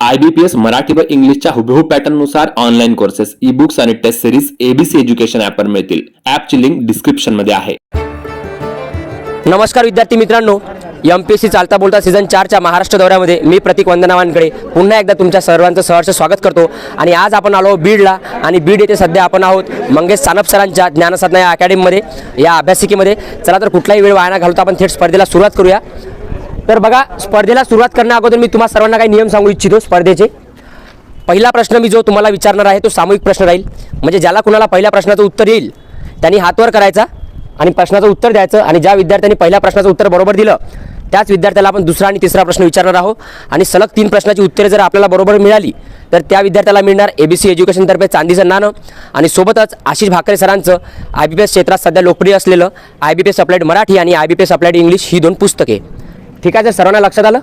IBPS Marathi व इंग्लिशच्या हुबेहूब पॅटर्ननुसार ऑनलाईन कोर्सेस ई बुक्स आणि टेस्ट सिरीज एबीसी एज्युकेशन ऍपवर मिळतील. ऍपची लिंक डिस्क्रिप्शनमध्ये आहे. नमस्कार विद्यार्थी मित्रांनो एम पी एस सी चालता बोलता सीझन चारच्या महाराष्ट्र दौऱ्यामध्ये मी प्रतीक वंदनावांकडे पुन्हा एकदा तुमच्या सर्वांचं सहर्ष स्वागत करतो. आणि आज आपण आलो बीडला आणि बीड येथे सध्या आपण आहोत मंगेश सानप सरांच्या ज्ञानसाधना या अकॅडमीमध्ये या अभ्यासिकेमध्ये. चला तर कुठलाही वेळ वाया न घालता आपण थेट स्पर्धेला सुरुवात करूया. तर बघा स्पर्धेला सुरुवात करण्या अगोदर मी तुम्हाला सर्वांना काही नियम सांगू इच्छितो स्पर्धेचे. पहिला प्रश्न मी जो तुम्हाला विचारणार आहे तो सामूहिक प्रश्न राहील. म्हणजे ज्याला कुणाला पहिल्या प्रश्नाचं उत्तर येईल त्यांनी हातवर करायचा. आणि प्रश्नाचं उत्तर द्यायचं आणि ज्या विद्यार्थ्यांनी पहिल्या प्रश्नाचं उत्तर बरोबर दिलं त्याच विद्यार्थ्याला आपण दुसरा आणि तिसरा प्रश्न विचारणार आहोत. आणि सलग तीन प्रश्नाची उत्तरे जर आपल्याला बरोबर मिळाली तर त्या विद्यार्थ्याला मिळणार ए बी सी एज्युकेशनतर्फे चांदीचं नाणं आणि सोबतच आशिष भाकरे सरांचं आय बी पी एस क्षेत्रात सध्या लोकप्रिय असलेलं I B P S applied Marathi आणि I B P S applied English ही दोन पुस्तके. ठीक आहे जर सर्वांना लक्षात आलं?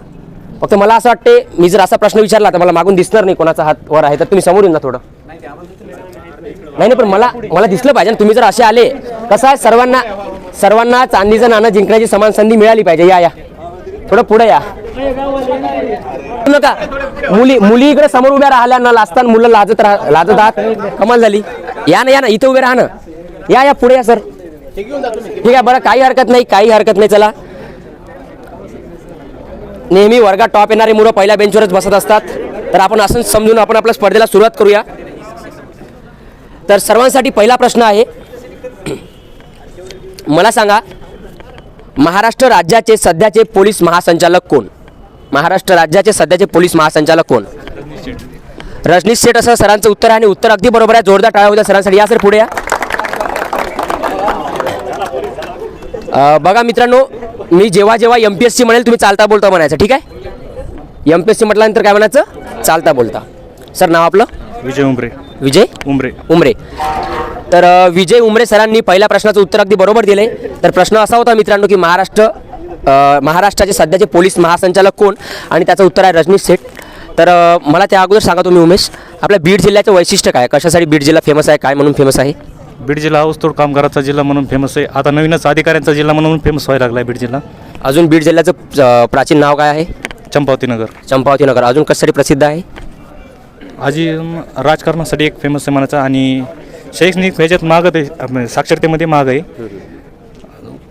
फक्त मला असं वाटते मी जर असा प्रश्न विचारला तर मला मागून दिसणार नाही कोणाचा हात वर आहे तर तुम्ही समोर येऊन जा थोडं. नाही नाही पण मला मला दिसलं पाहिजे तुम्ही जर असे आले कसं आहे सर्वांना सर्वांना चांदीचं नाणं जिंकण्याची समान संधी मिळाली पाहिजे. या या. थोडं पुढे या. नका. मुली मुली इकडे समोर उभ्या राहिल्या ना लाजताना मुलं लाजत राह लाजत आहात. कमाल झाली. या ना या ना. इथे उभे राहा ना. या या पुढे या सर. ठीक आहे बरं. काही हरकत नाही काही हरकत नाही. चला. नेहमी वर्गात टॉप येणारी मुलं पहिल्या बेंचवरच बसत असतात. तर आपण असं समजून आपण आपल्या स्पर्धेला सुरुवात करूया. तर सर्वांसाठी पहिला प्रश्न आहे. मला सांगा महाराष्ट्र राज्याचे सध्याचे पोलीस महासंचालक कोण? महाराष्ट्र राज्याचे सध्याचे पोलीस महासंचालक कोण? रजनीश शेठ असं सरांचं उत्तर आहे आणि उत्तर अगदी बरोबर आहे. जोरदार टाळ्या होत्या सरांसाठी. या सर पुढे या. बघा मित्रांनो मी जेव्हा जेव्हा एम पी एस सी म्हणेल तुम्ही चालता बोलता म्हणायचं ठीक आहे? एम पी एस सी म्हटल्यानंतर काय म्हणायचं? चालता बोलता. सर नाव आपलं? विजय उमरे. विजय उमरे. उमरे. तर विजय उमरे सरांनी पहिल्या प्रश्नाचं उत्तर अगदी बरोबर दिले तर प्रश्न असा होता मित्रांनो की महाराष्ट्र महाराष्ट्राचे सध्याचे पोलीस महासंचालक कोण? आणि त्याचं उत्तर आहे रजनीश सेठ. तर मला त्या अगोदर सांगा तुम्ही उमेश आपल्या बीड जिल्ह्याचं वैशिष्ट्य काय? कशासाठी बीड जिल्हा फेमस आहे? काय म्हणून फेमस आहे? बीड जिल्हा ऊसतोड कामगाराचा जिल्हा म्हणून फेमस आहे. आता नवीनच अधिकाऱ्यांचा जिल्हा म्हणून फेमस व्हायला लागला आहे बीड जिल्हा. अजून बीड जिल्ह्याचं प्राचीन नाव काय आहे? चंपावती नगर चंपावती नगर अजून कशासाठी प्रसिद्ध आहे? अजून राजकारणासाठी एक फेमस आहे म्हणायचं आणि शैक्षणिक ह्याच्यात महाग ते साक्षरतेमध्ये माग आहे.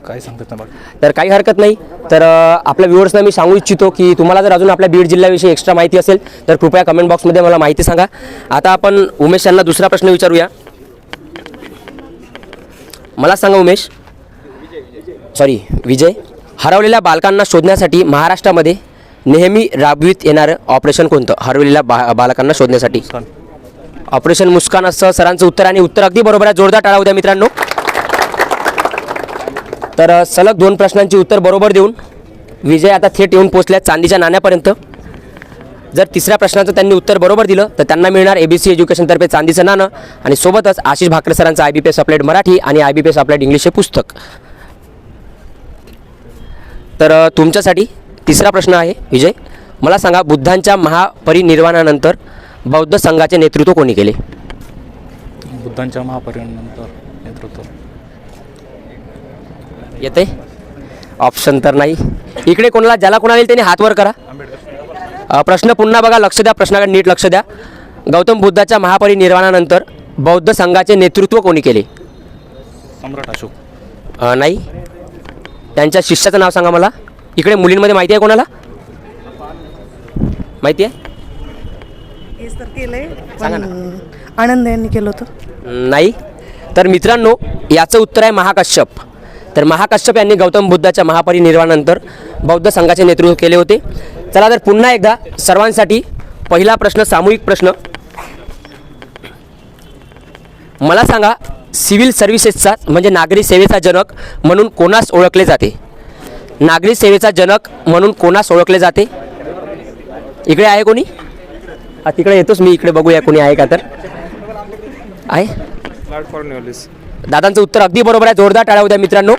काय सांगतात ना तर काही हरकत नाही. तर आपल्या व्ह्युअर्सना मी सांगू इच्छितो की तुम्हाला जर अजून आपल्या बीड जिल्ह्याविषयी एक्स्ट्रा माहिती असेल तर कृपया कमेंट बॉक्समध्ये मला माहिती सांगा. आता आपण उमेश यांना दुसरा प्रश्न विचारूया. मला सांगा उमेश. सॉरी विजय. हरवलेल्या बालकांना शोधण्यासाठी महाराष्ट्रामध्ये नेहमी राबवित येणारं ऑपरेशन कोणतं? हरवलेल्या बा बालकांना शोधण्यासाठी. ऑपरेशन मुस्कान असं सरांचं उत्तर आणि उत्तर अगदी बरोबर आहे. जोरदार टाळा उद्या मित्रांनो. तर सलग दोन प्रश्नांची उत्तर बरोबर देऊन विजय आता थेट येऊन पोचल्या चांदीच्या नाण्यापर्यंत. जर तिसऱ्या प्रश्नाचं त्यांनी उत्तर बरोबर दिलं तर त्यांना मिळणार ए बी सी एज्युकेशनतर्फे चांदीचं नाणं आणि सोबतच आशिष भाकरे सरांचं I B P S applied Marathi आणि I B P S applied English हे पुस्तक. तर तुमच्यासाठी तिसरा प्रश्न आहे विजय. मला सांगा बुद्धांच्या महापरिनिर्वाणानंतर बौद्ध संघाचे नेतृत्व कोणी केले? बुद्धांच्या महापरिनंतर नेतृत्व. येते ऑप्शन तर नाही. इकडे कोणाला ज्याला कोणाला येईल त्यांनी हात वर करा प्रश्न पुन्हा बघा लक्ष द्या प्रश्नाकडे नीट लक्ष द्या. गौतम बुद्धाच्या महापरिनिर्वाणानंतर बौद्ध संघाचे नेतृत्व कोणी केले? सम्राट अशोक. नाही. त्यांच्या शिष्याचं नाव सांगा मला. इकडे मुलींमध्ये माहिती आहे कोणाला? माहिती आहे? हेच तर केलंय सांगा पण आनंद यांनी केलं होतं. नाही. तर मित्रांनो याचं उत्तर आहे महाकश्यप. तर महाकश्यप यांनी गौतम बुद्धाच्या महापरिनिर्वाणानंतर बौद्ध संघाचे नेतृत्व केले होते. चला तर पुन्हा एकदा सर्वांसाठी पहिला प्रश्न सामूहिक प्रश्न. मला सांगा सिव्हिल सर्व्हिसेसचा म्हणजे नागरी सेवेचा जनक म्हणून कोणास ओळखले जाते? नागरी सेवेचा जनक म्हणून कोणास ओळखले जाते? इकडे आहे कोणी? हा तिकडे येतोच मी इकडे बघूया कोणी आहे का तर. आहे? दादांचं उत्तर अगदी बरोबर आहे. जोरदार टाळ्या होत्या मित्रांनो.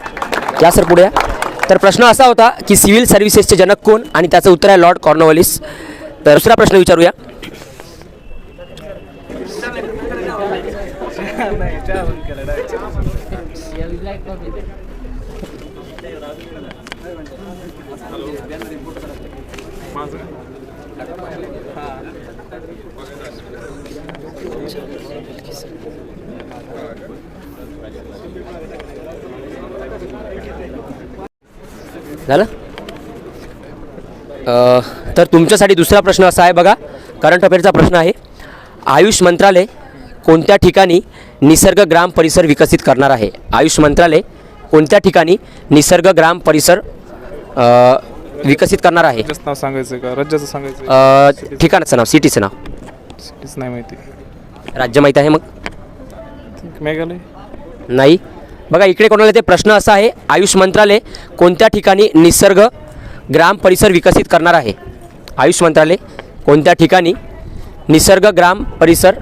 या सर पुढे तर प्रश्न असा होता की सिव्हिल सर्व्हिसेसचे जनक कोण? आणि त्याचं उत्तर आहे लॉर्ड कॉर्नवलिस. तर दुसरा प्रश्न विचारूया. झालं? तर तुमच्यासाठी दुसरा प्रश्न असा आहे बघा करंट अफेअरचा प्रश्न आहे. आयुष मंत्रालय कोणत्या ठिकाणी निसर्ग ग्राम परिसर विकसित करणार आहे? आयुष मंत्रालय कोणत्या ठिकाणी निसर्ग ग्राम परिसर विकसित करणार आहे? नाव सांगायचं का? राज्याचं सांगायचं ठिकाणाचं नाव सिटीचं नाव. तेच नाही माहिती. राज्य माहीत आहे मग? मेघालय? नाही. बघा इकडे कोणाला ते प्रश्न असा आहे आयुष मंत्रालय कोणत्या ठिकाणी निसर्ग ग्राम परिसर विकसित करणार आहे? आयुष मंत्रालय कोणत्या ठिकाणी निसर्ग ग्राम परिसर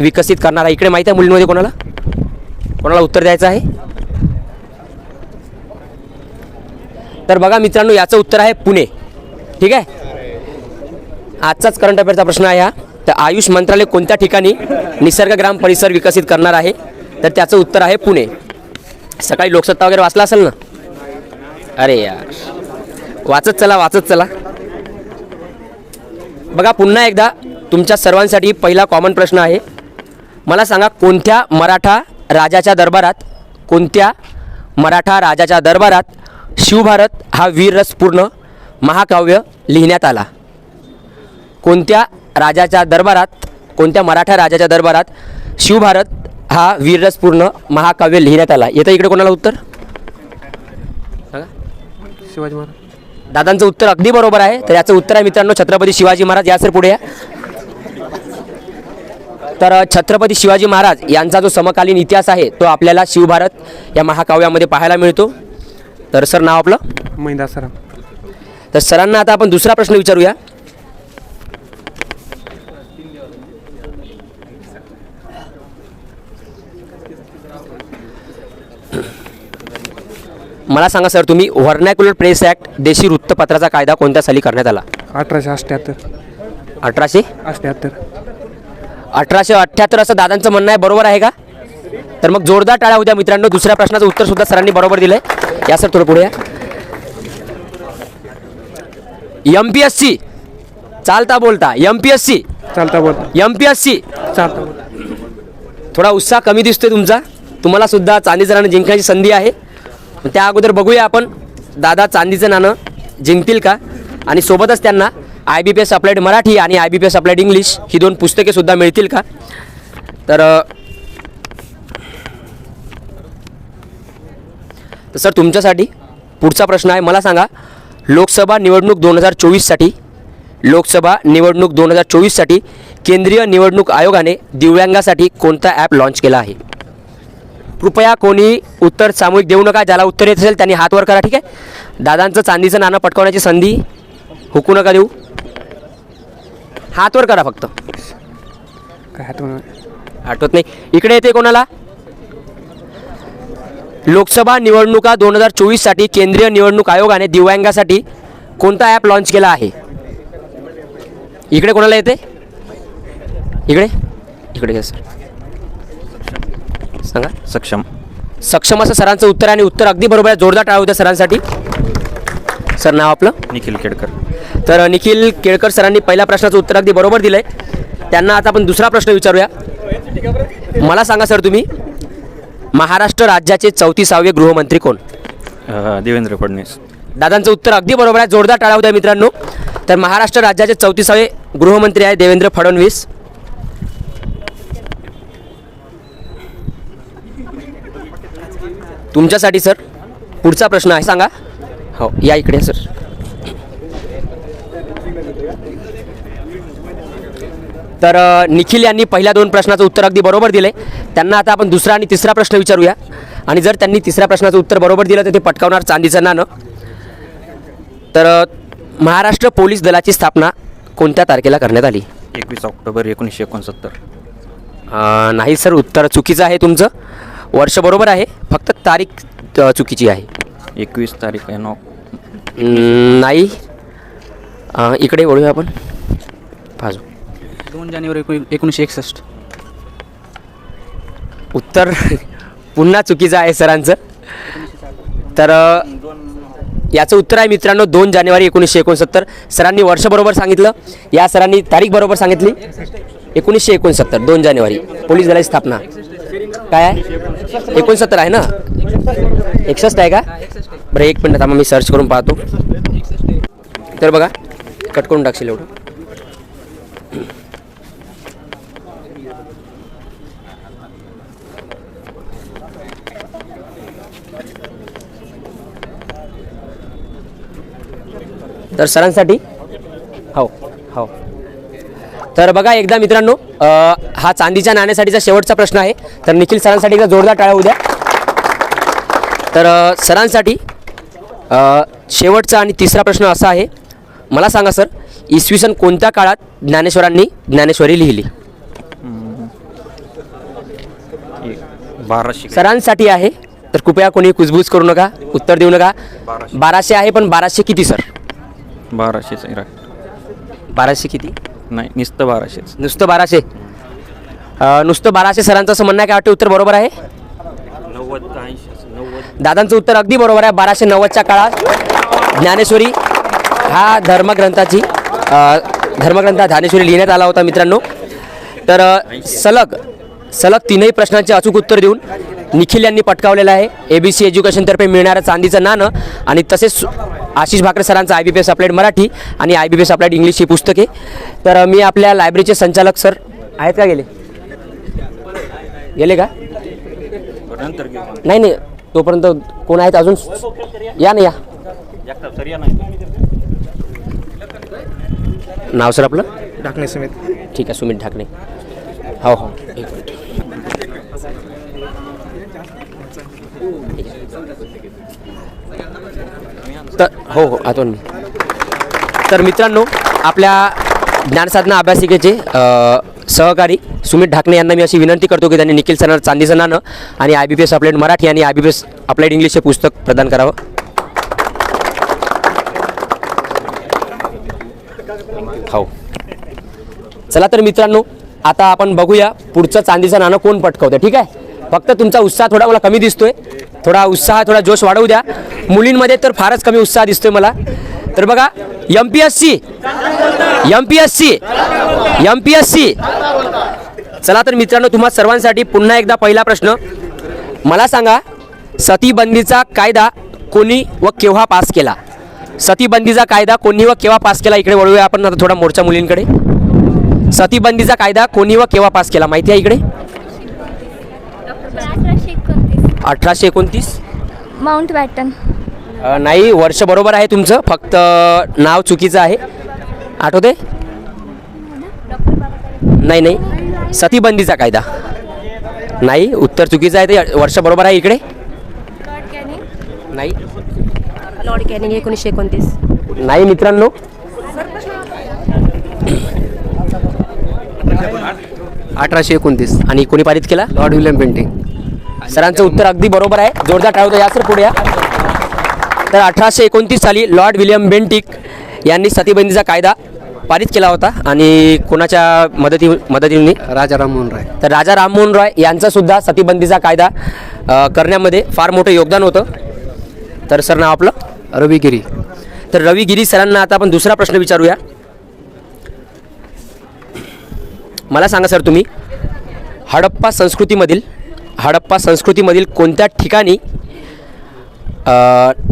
विकसित करणार आहे? इकडे माहीत आहे मुलींमध्ये कोणाला? कोणाला उत्तर द्यायचं आहे? तर बघा मित्रांनो याचं उत्तर आहे पुणे. ठीक आहे? आजचाच करंट अफेअरचा प्रश्न आहे हा. तर आयुष मंत्रालय कोणत्या ठिकाणी निसर्ग ग्राम परिसर विकसित करणार आहे? तर त्याचं उत्तर आहे पुणे. सकाळी लोकसत्ता वगैरे वाचला असेल ना? अरे यार. वाचत चला वाचत चला. बघा पुन्हा एकदा तुमच्या सर्वांसाठी पहिला कॉमन प्रश्न आहे. मला सांगा कोणत्या मराठा राजाच्या दरबारात कोणत्या मराठा राजाच्या दरबारात शिवभारत हा वीररसपूर्ण महाकाव्य लिहिण्यात आला? कोणत्या राजाच्या दरबारात कोणत्या मराठा राजाच्या दरबारात शिवभारत हा वीररसपूर्ण महाकाव्य लिहिण्यात आला. येतं इकडे कोणाला उत्तर? सांगा. शिवाजी महाराज. दादांचं उत्तर अगदी बरोबर आहे. तर याचं उत्तर आहे मित्रांनो छत्रपती शिवाजी महाराज. या सर पुढे या. तर छत्रपती शिवाजी महाराज यांचा जो समकालीन इतिहास आहे तो आपल्याला शिवभारत या महाकाव्यामध्ये पाहायला मिळतो. तर सर नाव आपलं? महिंदा सराम तर सरांना आता आपण दुसरा प्रश्न विचारूया. मला सांगा सर तुम्ही व्हर्नॅक्युलर प्रेस ॲक्ट देशी वृत्तपत्राचा कायदा कोणत्या साली करण्यात आला? अठराशे अठ्ठ्याहत्तर. अठराशे? अठ्ठ्याहत्तर. अठराशे अठ्ठ्याहत्तर असं दादांचं म्हणणं आहे बरोबर आहे का? तर मग जोरदार टाळ्या उद्या मित्रांनो दुसऱ्या प्रश्नाचं उत्तर सुद्धा सरांनी बरोबर दिलंय. या सर थोडं पुढे या. एम पी एस सी चालता बोलता एम पी एस सी चालता बोल एम पी एस सी चालता बोल थोडा उत्साह कमी दिसतोय तुमचा. तुम्हाला सुद्धा नाणं जिंकण्याची संधी आहे. त्या अगोदर बघूया आपण. दादा चांदीचं नाणं जिंकतील का? आणि सोबतच त्यांना I B P S applied Marathi आणि I B P S applied English ही दोन पुस्तकेसुद्धा मिळतील का? तर तर सर तुमच्यासाठी पुढचा प्रश्न आहे. मला सांगा लोकसभा निवडणूक दोन हजार चोवीससाठी लोकसभा निवडणूक दोन हजार चोवीससाठी केंद्रीय निवडणूक आयोगाने दिव्यांगासाठी कोणता ॲप लॉन्च केला आहे? कृपया कोणी उत्तर सामूहिक देऊ नका ज्याला उत्तर येत असेल त्यांनी हात वर करा ठीक आहे? दादांचं चांदीचं नाणं पटकवण्याची संधी हुकू नका देऊ. हात वर करा फक्त. काय आठवत नाही. इकडे येते कोणाला? लोकसभा निवडणुका दोन हजार चोवीससाठी केंद्रीय निवडणूक आयोगाने दिव्यांगासाठी कोणता ॲप लॉन्च केला आहे? इकडे कोणाला येते? इकडे? इकडे सर सांगा. सक्षम. सक्षम असं सरांचं उत्तर आहे आणि उत्तर अगदी बरोबर आहे. जोरदार टाळा होत्या सरांसाठी. सर नाव आपलं? निखिल केडकर तर निखिल केळकर सरांनी पहिल्या प्रश्नाचं उत्तर अगदी बरोबर दिलं आहे त्यांना आता आपण दुसरा प्रश्न विचारूया. मला सांगा सर तुम्ही महाराष्ट्र राज्याचे चौतीसावे गृहमंत्री कोण? देवेंद्र फडणवीस. दादांचं उत्तर अगदी बरोबर आहे. जोरदार टाळा होत्या मित्रांनो. तर महाराष्ट्र राज्याचे चौतीसावे गृहमंत्री आहे देवेंद्र फडणवीस. तुमच्यासाठी सर. पुढचा प्रश्न आहे. सांगा. हो या इकडे सर. तर निखिल यांनी पहिल्या दोन प्रश्नाचं उत्तर अगदी बरोबर दिले त्यांना आता आपण दुसरा आणि तिसरा प्रश्न विचारूया. आणि जर त्यांनी तिसऱ्या प्रश्नाचं उत्तर बरोबर दिलं तर ते पटकावणार चांदीचं नाणं. तर महाराष्ट्र पोलीस दलाची स्थापना कोणत्या तारखेला करण्यात आली? एकवीस ऑक्टोबर एकोणीसशे एकोणसत्तर. नाही सर. उत्तर चुकीचं आहे तुमचं. वर्ष बरोबर आहे फक्त तारीख अ, चुकीची आहे. एकवीस तारीख आहे नॉ अं, नाही. अ, इकडे वळूया आपण. बाजू. दोन जानेवारी एकोणी एकोणीसशे एकसष्ट. उत्तर पुन्हा चुकीचं आहे सरांचं. तर अ, याचं उत्तर आहे मित्रांनो दोन जानेवारी एकोणीसशे एकोणसत्तर. सरांनी वर्ष बरोबर सांगितलं. या सरांनी तारीख बरोबर सांगितली. एकोणीसशे एकोणसत्तर दोन जानेवारी. पोलीस दलाची स्थापना. काय आहे? एकोणसत्तर आहे ना? एकसष्ट आहे का? बरं एक मिनिट थांबा मी सर्च करून पाहतो. तर बघा कट करून टाकशील एवढं. तर सरांसाठी हो हो. तर बघा एकदा मित्रांनो हा चांदीच्या नाण्यासाठीचा शेवटचा प्रश्न आहे. तर निखिल सरांसाठी एकदा जोरदार टाळ्या उद्या तर सरांसाठी शेवटचा आणि तिसरा प्रश्न असा आहे. मला सांगा सर इसवी सन कोणत्या काळात ज्ञानेश्वरांनी ज्ञानेश्वरी लिहिली? बाराशे. सरांसाठी आहे. तर कृपया कोणी कुजबूज करू नका उत्तर देऊ नका. बाराशे. आहे पण बाराशे किती सर? right. बाराशे किती? नाही नुसतं बाराशेच नुसतं बाराशे. अ, नुसतं बाराशे सरांचं असं म्हणणं आहे काय वाटतं उत्तर बरोबर आहे? नव्वद ऐंशी नव्वद. दादांचं उत्तर अगदी बरोबर आहे. बाराशे नव्वदच्या काळात ज्ञानेश्वरी हा धर्मग्रंथाची अ, धर्मग्रंथ हा ज्ञानेश्वरी लिहिण्यात आला होता मित्रांनो. तर अ, सलग सलग तीनही प्रश्नांचे अचूक उत्तर देऊन निखिल यांनी पटकावलेलं आहे. ए बी सी एज्युकेशनतर्फे मिळणारं चांदीचं नाणं आणि तसेच आशिष भाकरे सरांचं I B P S applied Marathi आणि I B P S applied English ही पुस्तके. तर मी आपल्या लायब्ररीचे संचालक सर आहेत का गेले? गेले का? नाही नाही. तोपर्यंत कोण आहेत अजून? या ना या. नाव सर आपलं? ढाकणे समेत. ठीक आहे सुमित ढाकणे. हो हो. एक मिनिट. तर हो हो आतून. तर मित्रांनो आपल्या ज्ञानसाधना अभ्यासिकेचे सहकारी सुमित ढाकणे यांना मी अशी विनंती करतो की त्यांनी निखिल सरांना चांदीचं नाणं आणि I B P S applied Marathi आणि I B P S applied English हे पुस्तक प्रदान करावं. हो. चला तर मित्रांनो आता आपण बघूया पुढचं चांदीचं नाणं कोण पटकवतं ठीक आहे? फक्त तुमचा उत्साह थोडा मला कमी दिसतोय. थोडा उत्साह थोडा जोश वाढवू द्या. मुलींमध्ये तर फारच कमी उत्साह दिसतोय मला. तर बघा M P S C M P S C M P S C चला तर मित्रांनो तुम्हा सर्वांसाठी पुन्हा एकदा पहिला प्रश्न. मला सांगा सतीबंदीचा कायदा कोणी व केव्हा पास केला? सतीबंदीचा कायदा कोणी व केव्हा पास केला? इकडे वळूया आपण आता थोडा मोर्चा मुलींकडे. सतीबंदीचा कायदा कोणी व केव्हा पास केला? माहिती आहे इकडे? अठराशे एकोणतीस. अठराशे एकोणतीस? Mount batten. अ, नाही वर्ष बरोबर आहे तुमचं. फक्त नाव चुकीचं आहे. आठवते नाही नाही. सतीबंदीचा कायदा. नाही उत्तर चुकीचं आहे ते. वर्ष बरोबर आहे इकडे? नाही. लॉर्ड कॅनिंग एकोणीसशे एकोणतीस. नाही मित्रांनो. अठराशे एकोणतीस. आणि कोणी पारित केला? Lord William Bentinck. सरांचं उत्तर अगदी बरोबर आहे. जोरदार टाळवतो या सर पुढे या. तर अठराशे एकोणतीस साली लॉर्ड विल्यम बेंटिक यांनी सतीबंदीचा कायदा पारित केला होता आणि कोणाच्या मदती मदतीने? राजा राममोहन राय. तर राजा राममोहन रॉय यांचा सुद्धा सतीबंदीचा कायदा करण्यामध्ये फार मोठं योगदान होतं. तर सर नाव आपलं? रविगिरी. तर रवी गिरी सरांना आता आपण दुसरा प्रश्न विचारूया. मला सांगा सर तुम्ही हडप्पा संस्कृतीमधील हडप्पा संस्कृतीमधील कोणत्या ठिकाणी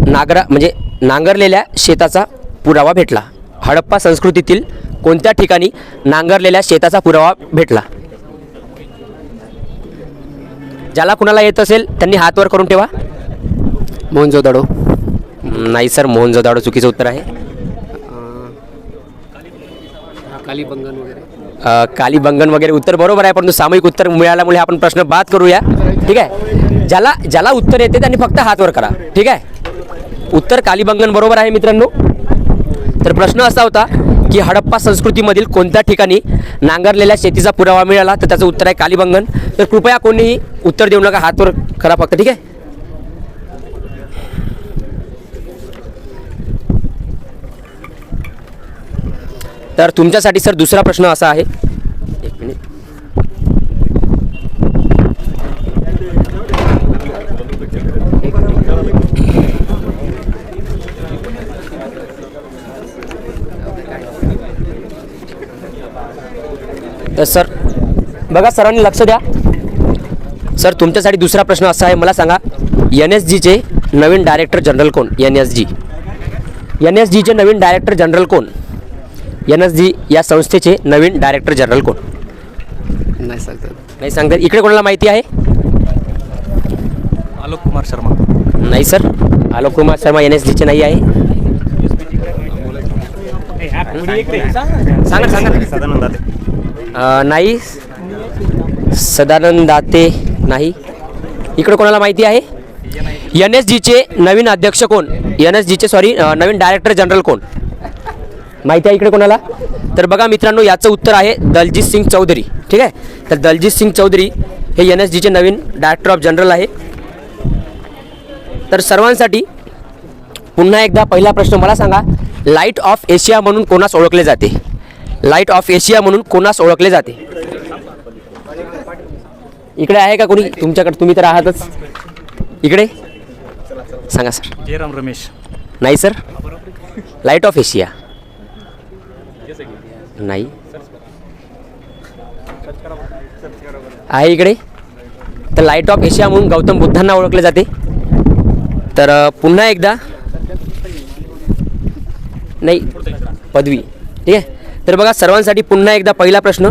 नागरा म्हणजे नांगरलेल्या शेताचा पुरावा भेटला? हडप्पा संस्कृतीतील कोणत्या ठिकाणी नांगरलेल्या शेताचा पुरावा भेटला? ज्याला कुणाला येत असेल त्यांनी हात वर करून ठेवा. मोहनजोदाडो नाही सर मोहन जोदाडो चुकीचं उत्तर आहे. कालीबंगन वगैरे. कालीबंगन वगैरे उत्तर बरोबर आहे परंतु सामूहिक उत्तर मिळाल्यामुळे आपण प्रश्न बाद करूया. ठीक आहे? ज्याला ज्याला उत्तर येते त्यांनी फक्त हातवर करा. ठीक आहे? उत्तर कालीबंगन बरोबर आहे मित्रांनो. तर प्रश्न असा होता की हडप्पा संस्कृतीमधील कोणत्या ठिकाणी नांगरलेल्या शेतीचा पुरावा मिळाला? तर त्याचं उत्तर आहे कालीबंगन तर कृपया कोणीही उत्तर देऊ नका हातवर करा फक्त. ठीक आहे? तर तुमच्यासाठी सर दुसरा प्रश्न असा आहे. एक मिनिट. तर सर बघा सरांनी लक्ष द्या. सर तुमच्यासाठी दुसरा प्रश्न असा आहे. मला सांगा एन एस जीचे नवीन डायरेक्टर जनरल कोण? N S G N S जीचे नवीन डायरेक्टर जनरल कोण? एन एस जी या संस्थेचे नवीन डायरेक्टर जनरल कोण? नाही सांगता नाही सांगतात इकडे कोणाला माहिती आहे? आलोक कुमार शर्मा. नाही sir. Alok Kumar Sharma N S जीचे नाही आहे. सांगा सांगा. अं, नाही. सदानंद दाते नाही. इकडे कोणाला माहिती आहे? एन एस जीचे नवीन अध्यक्ष कोण? एन एस जीचे सॉरी नवीन डायरेक्टर जनरल कोण? माहिती आहे इकडे कोणाला? तर बघा मित्रांनो याचं उत्तर आहे दलजीत सिंग चौधरी. ठीक आहे? तर दलजीत सिंग चौधरी हे एन एस जीचे नवीन डायरेक्टर ऑफ जनरल आहे. तर सर्वांसाठी पुन्हा एकदा पहिला प्रश्न मला सांगा लाइट ऑफ एशिया म्हणून कोणास ओळखले जाते? लाइट ऑफ एशिया म्हणून कोणास ओळखले जाते? इकडे आहे का कोणी? तुमच्याकडे तुम्ही तर आहातच. इकडे? सांगा सर. जयराम रमेश. नाही सर. लाइट ऑफ एशिया नाही. आहे इकडे. तर लाइट ऑफ एशिया म्हणून गौतम बुद्धांना ओळखले जाते. तर पुन्हा एकदा. नाही पदवी. ठीक आहे? तर बघा सर्वांसाठी पुन्हा एकदा पहिला प्रश्न.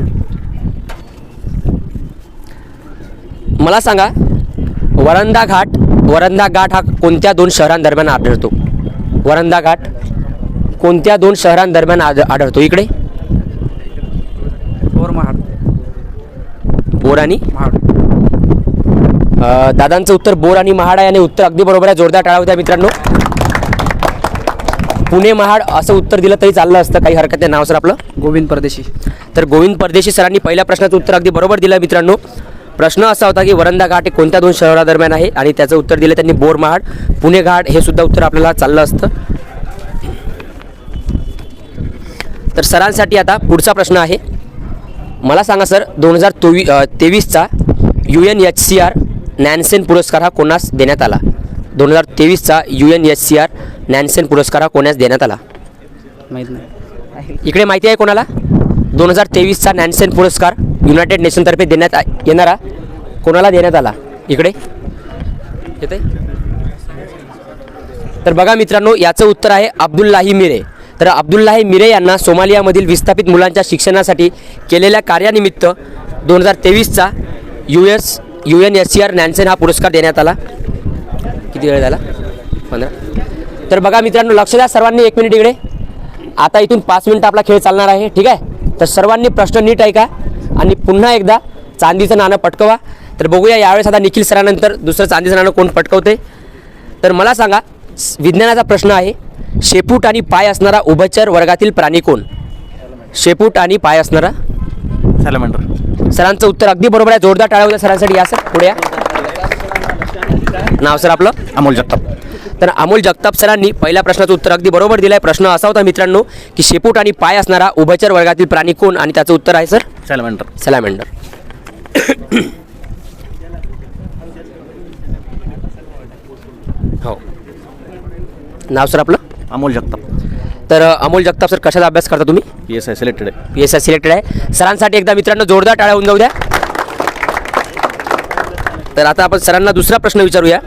मला सांगा वरंदा घाट वरंदा घाट हा कोणत्या दोन शहरांदरम्यान आढळतो? वरंदा घाट कोणत्या दोन शहरांदरम्यान आढ आढळतो? इकडे और महाड बोर आणि महाड. दादांचं उत्तर बोर आणि महाड आहे आणि उत्तर अगदी बरोबर आहे. जोरदार टाळा होत्या मित्रांनो. पुणे महाड असं उत्तर दिलं तरी चाललं असतं. काही हरकत नाही. नाव सर आपलं? गोविंद परदेशी. तर गोविंद परदेशी सरांनी पहिल्या प्रश्नाचं उत्तर अगदी बरोबर दिलं मित्रांनो. प्रश्न असा होता की वरंदा घाट हे कोणत्या दोन शहरादरम्यान आहे? आणि त्याचं उत्तर दिलं त्यांनी बोर महाड. पुणे घाट हे सुद्धा उत्तर आपल्याला चाललं असतं. तर सरांसाठी आता पुढचा प्रश्न आहे. मला सांगा सर दोन हजार चोवी तेवीसचा U N H C R Nansen पुरस्कार हा कोणास देण्यात आला? दोन हजार तेवीसचा U N H C R Nansen पुरस्कार हा कोणास देण्यात आला? माहीत नाही. इकडे माहिती आहे कोणाला? दोन हजार तेवीसचा नॅन्सेन पुरस्कार युनायटेड नेशनतर्फे देण्यात येणारा कोणाला देण्यात आला? इकडे. येते तर बघा मित्रांनो याचं उत्तर आहे अब्दुल्लाही मिरे. तर अब्दुल्लाही मिरे यांना सोमालियामधील विस्थापित मुलांच्या शिक्षणासाठी केलेल्या कार्यानिमित्त दोन हजार तेवीसचा U S U N S C R Nansen हा पुरस्कार देण्यात आला. किती वेळ झाला? पंधरा. तर बघा मित्रांनो लक्ष द्या सर्वांनी एक मिनिट इकडे. आता इथून पाच मिनिटं आपला खेळ चालणार आहे ठीक आहे? तर सर्वांनी प्रश्न नीट ऐका आणि पुन्हा एकदा चांदीचं नाणं पटकवा. तर बघूया यावेळेस आता निखिल सरानंतर दुसरं चांदीचं नाणं कोण पटकवते तर मला सांगा विज्ञानाचा प्रश्न आहे. शेपूट आणि पाय असणारा उभचर वर्गातील प्राणी कोण? शेपूट आणि पाय असणारा? सॅलमेंडर. सरांचं उत्तर अगदी बरोबर आहे. जोरदार टाळ्या होत्या सरांसाठी. या सर पुढे या. नाव सर आपलं? अमोल जगताप. तर अमोल जगताप सरांनी पहिल्या प्रश्नाचं उत्तर अगदी बरोबर दिलं आहे प्रश्न असा होता मित्रांनो की शेपूट आणि पाय असणारा उभयचर वर्गातील प्राणी कोण? आणि त्याचं उत्तर आहे सर? सॅलमेंडर. सॅलामेंडर. हो. नाव सर आपलं? अमोल जगताप. तर अमोल जगताप सर कशाचा अभ्यास करता तुम्ही? पी एस आय सिलेक्टेड आहे. पी एस आय सिलेक्टेड आहे. सरांसाठी एकदा मित्रांनो जोरदार टाळ्या होऊन जाऊ द्या. तर आता आपण सरांना दुसरा प्रश्न विचारूया.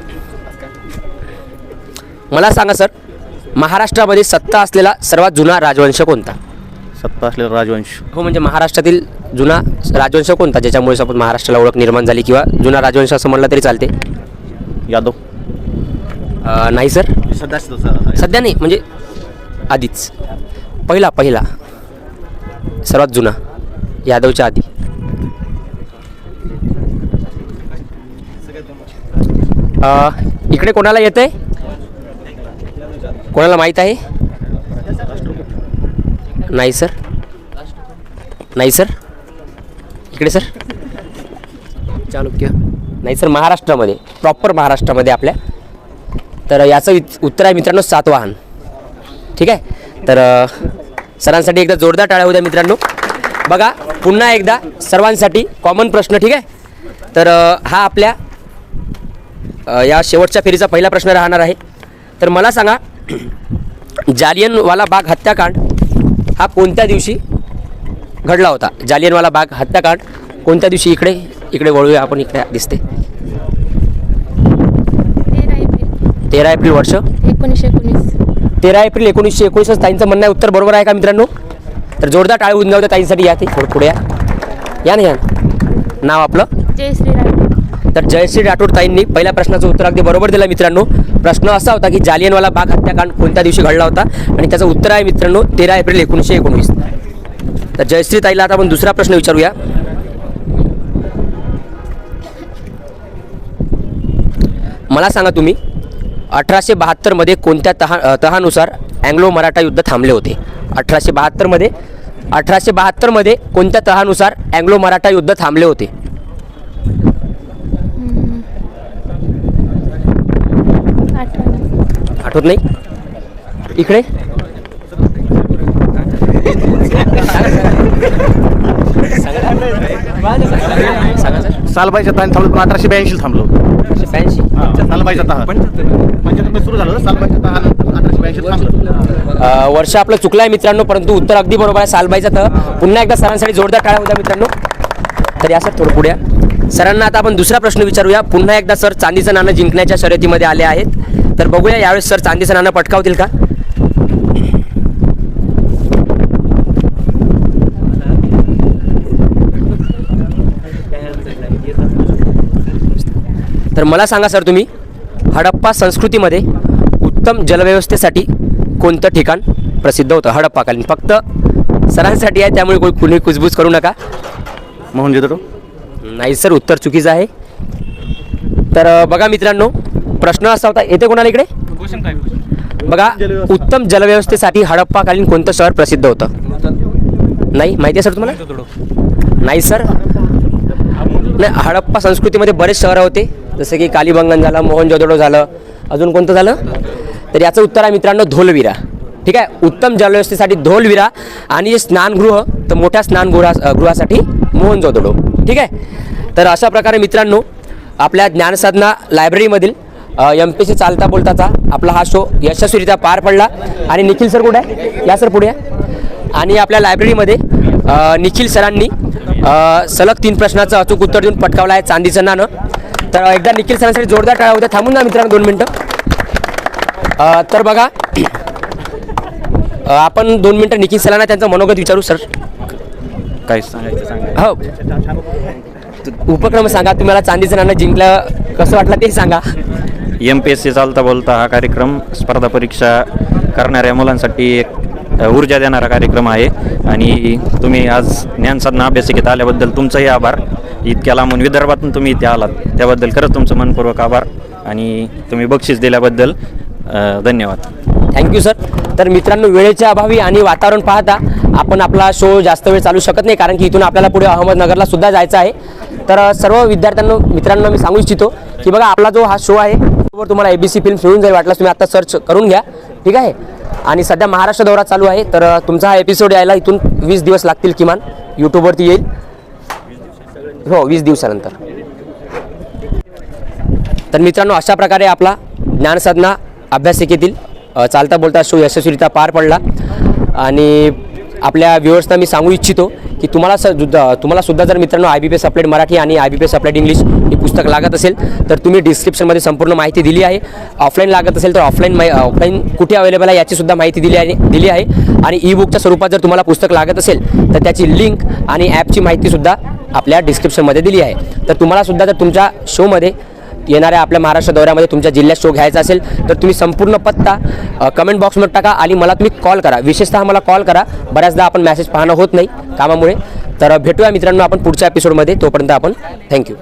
मला सांगा सर महाराष्ट्रामध्ये सत्ता असलेला सर्वात जुना राजवंश कोणता? सत्ता असलेला राजवंश. हो म्हणजे महाराष्ट्रातील जुना राजवंश कोणता? ज्याच्यामुळे सपोज महाराष्ट्राला ओळख निर्माण झाली किंवा जुना राजवंश असं म्हणलं तरी चालते. यादव. नाही सर. सध्या सध्या नाही म्हणजे आधीच. पहिला पहिला. सर्वात जुना. यादवच्या आधी. इकडे कोणाला येत आहे कोणाला माहीत आहे? नाही सर. नाही सर. इकडे सर. चालुक्य नाही सर महाराष्ट्रामध्ये. प्रॉपर महाराष्ट्रामध्ये आपल्या तर याचं उत्तर आहे मित्रांनो सातवाहन ठीक आहे? तर सरांसाठी एकदा जोरदार टाळ्या होत्या मित्रांनो. बघा पुन्हा एकदा सर्वांसाठी कॉमन प्रश्न ठीक आहे? तर हा आपल्या या शेवटच्या फेरीचा पहिला प्रश्न राहणार आहे. तर मला सांगा जालियनवाला बाग हत्याकांड हा कोणत्या दिवशी घडला होता? जालियनवाला बाग हत्याकांड कोणत्या दिवशी इकडे इकडे वळूया आपण इकडे दिसते. तेरा एप्रिल वर्ष. एकोणीसशे एकोणीस. तेरा एप्रिल एकोणीसशे एकोणीसच ताईंचं म्हणणं आहे उत्तर बरोबर आहे का मित्रांनो? तर जोरदार टाळी द्या ताईंसाठी या ते थोडं पुढे या. या ना या नाव आपलं? जय श्रीराम तर जयश्री राठोड ताईंनी पहिल्या प्रश्नाचं उत्तर अगदी बरोबर दिलं मित्रांनो. प्रश्न असा होता की जालियनवाला बाग हत्याकांड कोणत्या दिवशी घडला होता? आणि त्याचं उत्तर आहे मित्रांनो तेरा एप्रिल एकोणीसशे एकोणवीस तर जयश्री ताईला आता आपण दुसरा प्रश्न विचारूया. मला सांगा तुम्ही अठराशे बहात्तरमध्ये कोणत्या तहा तहानुसार अँग्लो मराठा युद्ध थांबले होते? अठराशे बहात्तरमध्ये अठराशे बहात्तरमध्ये कोणत्या तहानुसार अँग्लो मराठा युद्ध थांबले होते? आठवत नाही? इकडे? सांगा सर सालबाईच्या थांबलो अठराशे ब्याऐंशी थांबलो ब्याऐंशी सालबाईचा तहान पंच्याहत्तर. सुरू झालं सालबाईच्या तहान अठराशे ब्याऐंशी वर्ष आपलं चुकलं आहे मित्रांनो परंतु उत्तर अगदी बरोबर आहे सालबाईचं तर. पुन्हा एकदा सरांसाठी जोरदार टाळ्या होत्या मित्रांनो. तर या सर थोडं पुढे. सरांना आता आपण दुसरा प्रश्न विचारूया. पुन्हा एकदा सर चांदीचं नाणं जिंकण्याच्या शर्यतीमध्ये आले आहेत. तर बघूया यावेळेस सर चांदीचं नाणं पटकावतील का? तर मला सांगा सर तुम्ही हडप्पा संस्कृतीमध्ये उत्तम जलव्यवस्थेसाठी कोणतं ठिकाण प्रसिद्ध होतं? हडप्पाकालीन. फक्त सरांसाठी आहे त्यामुळे कोणी कुणी कुजबूज करू नका. मोहन जेदडो नाही सर उत्तर चुकीचं आहे. तर बघा मित्रांनो प्रश्न असा होता येते कोणाला इकडे? बघा उत्तम जलव्यवस्थेसाठी हडप्पाकालीन कोणतं शहर प्रसिद्ध होतं? नाही माहिती आहे सर तुम्हाला? नाही सर. नाही हडप्पा संस्कृतीमध्ये बरेच शहरं होते. जसं की कालीबंगन झालं मोहनजोदडो झालं. अजून कोणतं झालं? तर याचं उत्तर आहे मित्रांनो धोलविरा. ठीक आहे? उत्तम जलव्यवस्थेसाठी धोलविरा आणि स्नानगृह तर मोठ्या स्नानगृहा गृहासाठी गृहासाठी मोहनजोदडो ठीक आहे? तर अशा प्रकारे मित्रांनो आपल्या ज्ञानसाधना लायब्ररीमधील एम पी सी चालता बोलताचा आपला हा शो यशस्वीरित्या पार पडला. आणि निखिल सर कुठे आहे? या सर पुढे आणि आपल्या लायब्ररीमध्ये निखिल सरांनी सलग तीन प्रश्नाचं अचूक उत्तर देऊन पटकावलं आहे चांदीचं नाणं तर एकदा निखिल सरांसाठी जोरदार टाळा होत्या थांबून जा मित्रांनो दोन मिनटं. तर बघा आपण दोन मिनटं निखिल सरांना त्यांचं मनोगत विचारू सर. काय सांगायचं सांगा. हो. उपक्रम सांगा तुम्हाला चांदीचं नाणं जिंकलं कसं वाटलं ते सांगा. एम पी एस सी चालता बोलता हा कार्यक्रम स्पर्धा परीक्षा करणाऱ्या मुलांसाठी एक ऊर्जा देणारा कार्यक्रम आहे. आणि तुम्ही आज ज्ञानसाधना अभ्यासिकेत आल्याबद्दल तुमचंही आभार. इतक्या लांबून विदर्भातून तुम्ही इथे आलात त्याबद्दल खरंच तुमचं मनपूर्वक आभार. आणि तुम्ही बक्षीस दिल्याबद्दल धन्यवाद. थँक्यू सर तर मित्रांनो वेळेच्या अभावी आणि वातावरण पाहता आपण आपला शो जास्त वेळ चालू शकत नाही कारण की इथून आपल्याला पुढे अहमदनगरला सुद्धा जायचं आहे. तर सर्व विद्यार्थ्यांना मित्रांना मी सांगू इच्छितो की बघा आपला जो हा शो आहे वर तुम्हाला ए बी सी फिल्म मिळून जाईल वाटल्यास तुम्ही आता सर्च करून घ्या. ठीक आहे? आणि सध्या महाराष्ट्र दौरा चालू आहे तर तुमचा हा एपिसोड यायला इथून वीस दिवस लागतील किमान. यूट्यूबवरती येईल. हो वीस दिवसानंतर. तर मित्रांनो अशा प्रकारे आपला ज्ञानसाधना अभ्यासिकेतील चालता बोलता शो यशस्वीरित्या पार पडला. आणि आपल्या व्ह्युअर्सना मी सांगू इच्छितो की तुम्हाला स तुम्हाला सुद्धा जर मित्रांनो I B P S applied Marathi आणि I B P S applied English ही पुस्तक लागत असेल तर तुम्ही डिस्क्रिप्शनमध्ये संपूर्ण माहिती दिली आहे. ऑफलाईन लागत असेल तर ऑफलाईन माहि ऑफलाईन कुठे अवेलेबल आहे याचीसुद्धा माहिती दिली आहे दिली आहे. आणि ई बुकच्या स्वरूपात जर तुम्हाला पुस्तक लागत असेल तर त्याची लिंक आणि ॲपची माहितीसुद्धा आपल्या डिस्क्रिप्शनमध्ये दिली आहे. तर तुम्हाला सुद्धा जर तुमच्या शोमध्ये येणाऱ्या आपल्या महाराष्ट्र दौऱ्यामध्ये तुमच्या जिल्ह्यात शो घ्यायचा असेल तर तुम्ही संपूर्ण पत्ता कमेंट बॉक्समध्ये टाका आणि मला तुम्ही कॉल करा. विशेषतः मला कॉल करा. बऱ्याचदा आपण मॅसेज पाहणं होत नाही कामामुळे. तर भेटूया मित्रांनो आपण पुढच्या एपिसोडमध्ये तोपर्यंत आपण थँक्यू